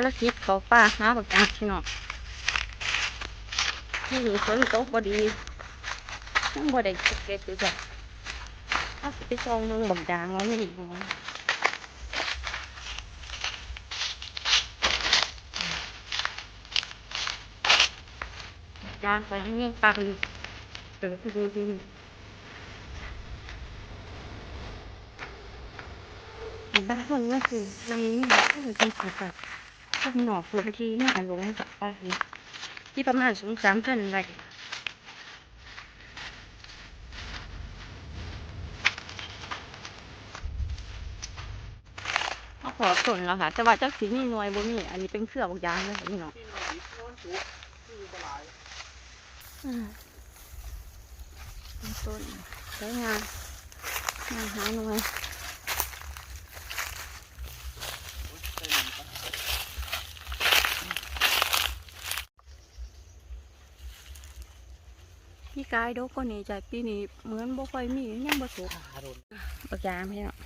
ารกิจเขาป่าหาบักยางพี่น้องที่อยู่ฝนตกบ่ดียังบ่ได้เก็บอยู่จ้ะเอาสิไปซองเมืองบักยางแล้วนี่บ่ยางไปนี่ปากลึกเออดูดูบ้านคนก็คือในนี้ก็คือเป็นสัตว์ พวกหนอกพื้นที่น้าลงกับป้าคือที่ประมาณสองสามเท่านไรเขาขอส่วนแล้วค่ะแต่ว่าเจ้าสีนี่หน่วยบ่มีอันนี้เป็นเครือบางอยางเลยพี่น้องที่นอนาะต้นสวยงามงามหาหน่วย พี่กายโดกคนนี้ใจปีนี้เหมือนบ่ค่อยมียังบ่สุกขาโดนบางอยางพี่น้อง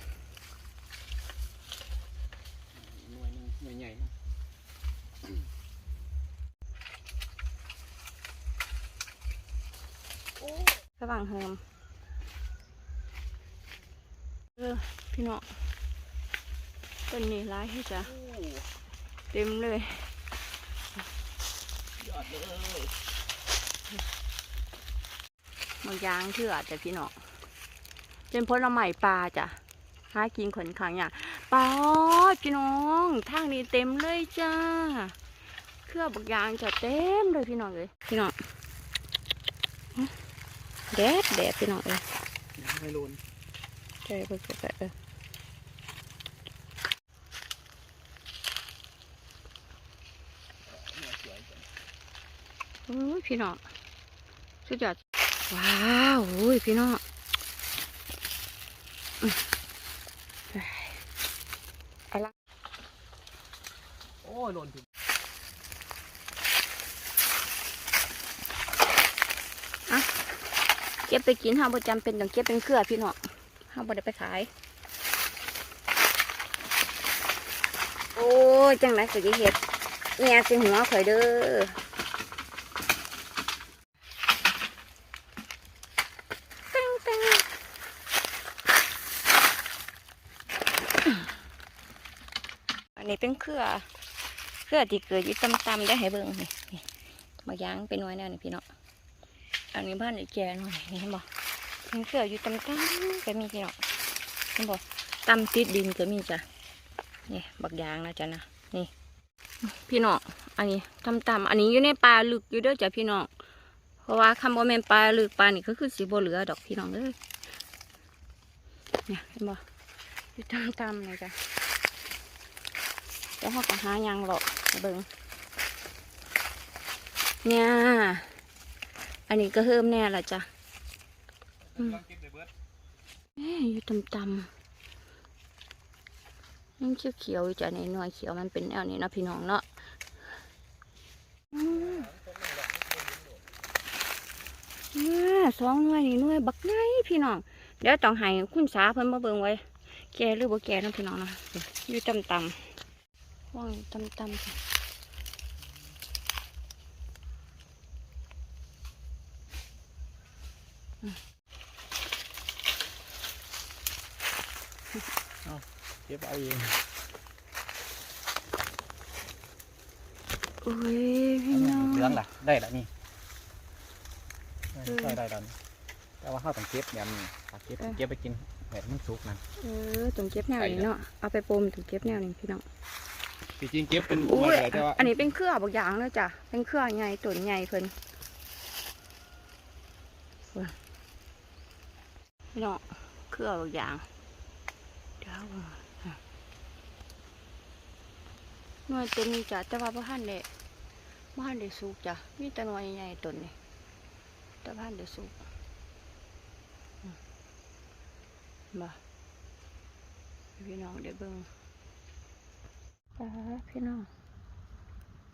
หน่วยหนึงหน่วยใหญ่นะสว่างเฮิมเออพี่น้องต้นนี้ร้ายให้จ้ะโอ้เต็มเลยยอดเลย บางอยางเถื่อจ้ะพี่น้องเป็นผลไม้ปลาจ้ะหากินขนขังอย่างปลาพี่น้องทางนี้เต็มเลยจ้าเครือบางอยางจะเต็มเลยพี่น้องเลยพี่น้องแดดแดดพี่น้องเลยไม่รุนใช่เพิ่งจะเออเนี่ยสวยจังโอ้ยพี่น้องสุดยอด ว้าวโอ้ยพี่น้องอืมอะไรโอ้ยหล่นถึงเก็บไปกินห้าบ่จำเป็นต้องเก็บเป็นเครือพี่น้องห้าบ่ได้ไปขาย โอ้ย จังไรก็จะเห็ดแง่สิหัวข่อยเด้อตึ้งตึ้งอั นนี้เป็นเครือ เครือที่เกิดอยู่ต่ำๆได้ให้เบิ่งนี่นี่มายางเป็นน้อยแน่นี่พี่เน้องอันนี้บ้านไอ้แกหน่อยนี่เห็นบ่มีเสืออยู่ตำตั้ก็มีพี่เน้องเห็นบ่ตำติดดินก็มีจ้ะนี่บักยางนะจ้ะนะนี่พี่น้องอันนี้ตำตำอันนี้อยู่ในป่าลึกอยู่เด้อจ้ะพี่น้องเพราะว่าคำว่าแม่นป่าลึกป่านี่ก็คือสีบ่เหลือดอกพี่น้องเอ้ยเนี่ยเห็นบ่อยู่ตำตำเลยจ้ะ แล้วเขาก็หายังหรอกมาเบิงเนี่ยอันนี้ก็เพิ่มแน่ละจ้ะอืมกำลังเก็บไปเบิดเอ้ยอยู่ต่ำๆยังเขียวๆอีจ้ะในหน่วยเขียวมันเป็นแนวนี้นะพี่น้องเนาะอ่าสองหน่วยนี่หน่วยบักไงพี่น้อง เดี๋ยวต้องให้คุณสาเพิ่นมาเบิ่งไว้ แกหรือบ่แกนะพี่น้องนะอยู่ต่ำๆ ว่างอยู่ต่ำๆจ้ะ嗯เก็บเอาเองอุ้ยพี่น้องเหลืองล่ะ ได้ละนี่เออใช่ได้แล้วนี่แต่ว่าข้าวต้องเก็บแบบนี้ถ้าเก็บเออเก็บไปกินแบบมันสุกนะเออตุ่มเก็บแนวนี้เนาะ เอาไปปมตุ่มเก็บแนวนี้พี่น้อง จริงๆเก็บเป็นอุ้ไม่ยได้แต่ว่าอันนี้เป็นเครือบางอย่างเลยจ้ะเป็นเครือใหญ่ตุ่นใหญ่เพิ่นพี่น้องเครือบางอย่างเดี๋ยวเอาอะหน่วยเต็มนี่จ้ะแต่ว่าบ่ทันได้บ่ทันได้สุกจ้ะมีแต่หน่วยใหญ่ๆตุ่นนี่แต่บ่ทันได้สุกอืมบ่พี่น้องเดี๋ยวเบิ่ง จ้าพี่น้อง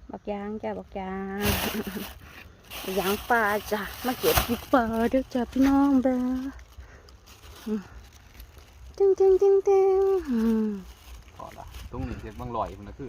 บักยางจ้าบักยางยางปลาจ้ามาเก็บที่ปลาเด้อจ้าพี่น้องเบ้ออืมตึ้งติ้งติ้งตึ้งอืมพอละตรงนี้เก็บบางลอยมันก็คือ